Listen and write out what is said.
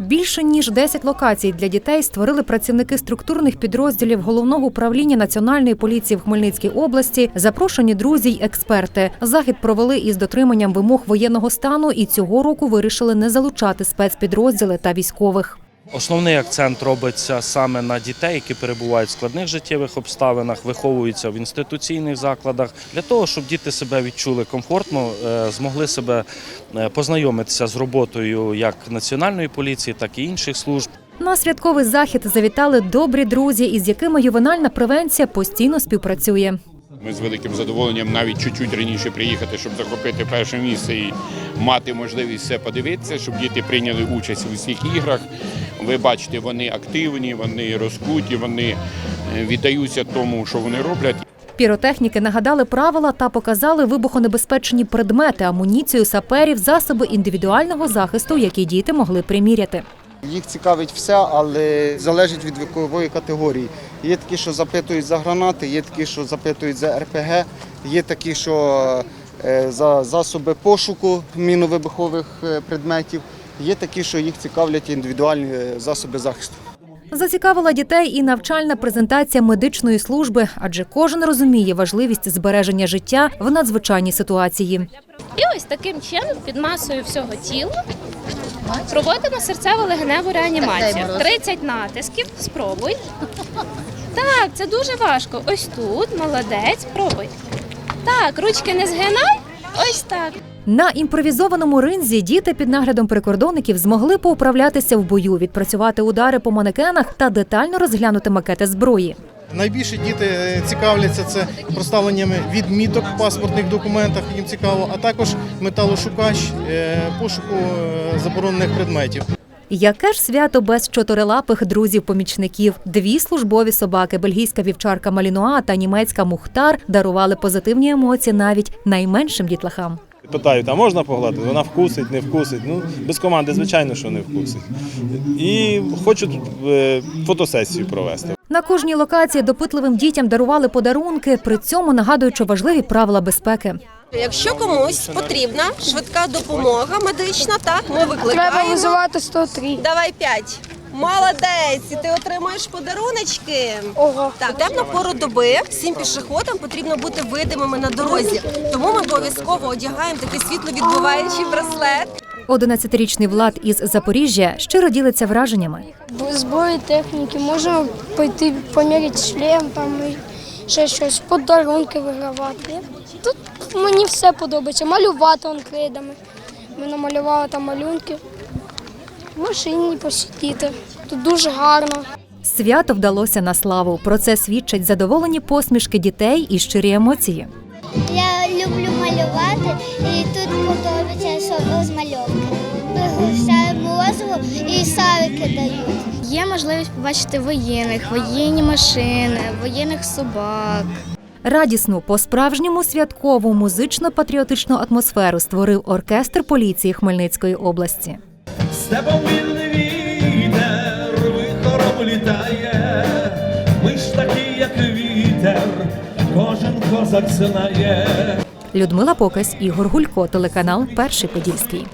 Більше ніж 10 локацій для дітей створили працівники структурних підрозділів головного управління національної поліції в Хмельницькій області, запрошені друзі й експерти. Захід провели із дотриманням вимог воєнного стану і цього року вирішили не залучати спецпідрозділи та військових. Основний акцент робиться саме на дітей, які перебувають в складних життєвих обставинах, виховуються в інституційних закладах, для того, щоб діти себе відчули комфортно, е, змогли себе е, познайомитися з роботою як національної поліції, так і інших служб. На святковий захід завітали добрі друзі, із якими ювенальна превенція постійно співпрацює. Ми з великим задоволенням навіть чуть-чуть раніше приїхати, щоб захопити перше місце і мати можливість все подивитися, щоб діти прийняли участь у всіх іграх. Ви бачите, вони активні, вони розкуті, вони е, віддаються тому, що вони роблять. Піротехніки нагадали правила та показали вибухонебезпечні предмети, амуніцію саперів, засоби індивідуального захисту, які діти могли приміряти. Їх цікавить все, але залежить від вікової категорії. Є такі, що запитують за гранати, є такі, що запитують за РПГ, є такі, що е, за засоби пошуку міновибухових е, предметів, є такі, що їх цікавлять індивідуальні е, засоби захисту. Зацікавила дітей і навчальна презентація медичної служби, адже кожен розуміє важливість збереження життя в надзвичайній ситуації. І ось таким чином під масою всього тіла проводимо серцево-легеневу реанімацію. 30 натисків. Спробуй. Так, це дуже важко. Ось тут, молодець, пробуй. Так, ручки не згинай. Ось так. На імпровізованому ринзі діти під наглядом прикордонників змогли поуправлятися в бою, відпрацювати удари по манекенах та детально розглянути макети зброї. Найбільше діти е, цікавляться це проставленнями відміток в паспортних документах. Їм цікаво, а також металошукач е, пошуку е, заборонених предметів. Яке ж свято без чотирилапих друзів-помічників? Дві службові собаки, бельгійська вівчарка Малінуа та німецька Мухтар дарували позитивні емоції навіть найменшим дітлахам. Питають, а можна погладити? Вона вкусить, не вкусить. Ну, без команди, звичайно, що не вкусить. І хочуть е, фотосесію провести. На кожній локації допитливим дітям дарували подарунки, при цьому нагадуючи важливі правила безпеки. Якщо комусь потрібна швидка допомога медична, так ми Треба викликаємо. визивати 103. Давай п'ять. Молодець, і ти отримаєш подаруночки. Ого. Так, темну пору доби всім пішоходам потрібно бути видимими на дорозі. Тому ми обов'язково одягаємо такий світловідбиваючий браслет. 11-річний Влад із Запоріжжя щиро ділиться враженнями. Зброї техніки, можна пойти поміряти шлем, там і ще щось, подарунки вигравати. Тут мені все подобається. Малювати он крейдами. Ми намалювали там малюнки. В машині посидіти. Тут дуже гарно. Свято вдалося на славу. Про це свідчать задоволені посмішки дітей і щирі емоції. Я люблю малювати і тут подобається що розмальовки. Пригощаємо морозиво і савики дають. Є можливість побачити воєнних, воєнні машини, воєнних собак. Радісну, по-справжньому святкову музично-патріотичну атмосферу створив оркестр поліції Хмельницької області. Степом вільний вітер, вихором літає, ми ж такі, як вітер, кожен козак знає. Людмила Покась, Ігор Гулько, телеканал Перший Подільський.